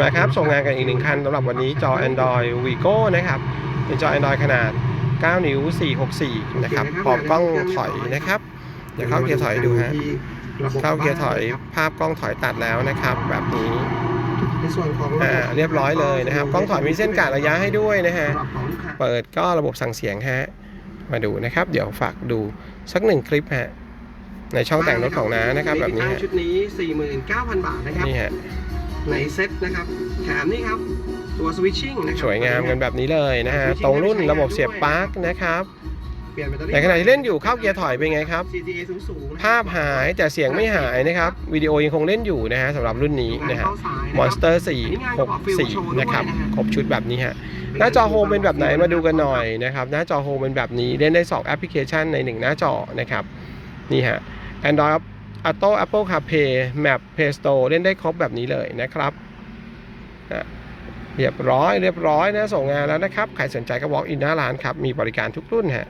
มาครับ ส่งงานกันอีกหนึ่งคันสำหรับวันนี้จอ Android Vigo นะครับ เป็นจอ Android ขนาด 9 นิ้ว 464 นะครับพร้อมกล้องถอยนะครับ เดี๋ยวเข้าเกียร์ถอยดูฮะ เข้าเกียร์ถอยภาพกล้องถอยตัดแล้วนะครับ แบบนี้ในส่วนของอ่าเรียบร้อยเลยนะครับ กล้องถอยมีเส้นกะระยะให้ด้วยนะฮะสำหรับของลูกค้าเปิดก็ระบบสั่งเสียงฮะ มาดูนะครับ เดี๋ยวฝากดูสักหนึ่งคลิปฮะในช่องแต่งรถของน้านะครับแบบนี้ติดตั้งฮะชุดนี้ 49,000 บาทนะครับนี่ฮะ ในเซ็ตนะครับแถมนี่ครับ ตัวสวิตชิ่งนะครับสวยงามกันแบบนี้เลยนะฮะ ตรงรุ่นระบบเสียบปลั๊กนะครับเปลี่ยนแบตเตอรี่ในขณะที่เล่นอยู่เข้าเกียร์ถอยเป็นไงครับ CTA สูงๆนะภาพหายแต่เสียงไม่หายนะครับวิดีโอยังคงเล่นอยู่นะฮะสำหรับรุ่นนี้นะฮะเข้าสายนะครับ Monster 464นะครับครบชุดแบบนี้ฮะหน้าจอโฮมเป็นแบบไหนมาดูกันหน่อยนะครับหน้าจอโฮมเป็นแบบนี้เล่นได้ 2 แอปพลิเคชันใน 1 หน้าจอนะครับนี่ฮะ Android Auto Apple CarPlay Map Play Store เล่นได้ครบแบบนี้เลยนะครับอะเรียบร้อยเรียบร้อยนะส่งงานแล้วนะครับ ใครสนใจก็ walk in หน้าร้านครับ มีบริการทุกรุ่นฮะ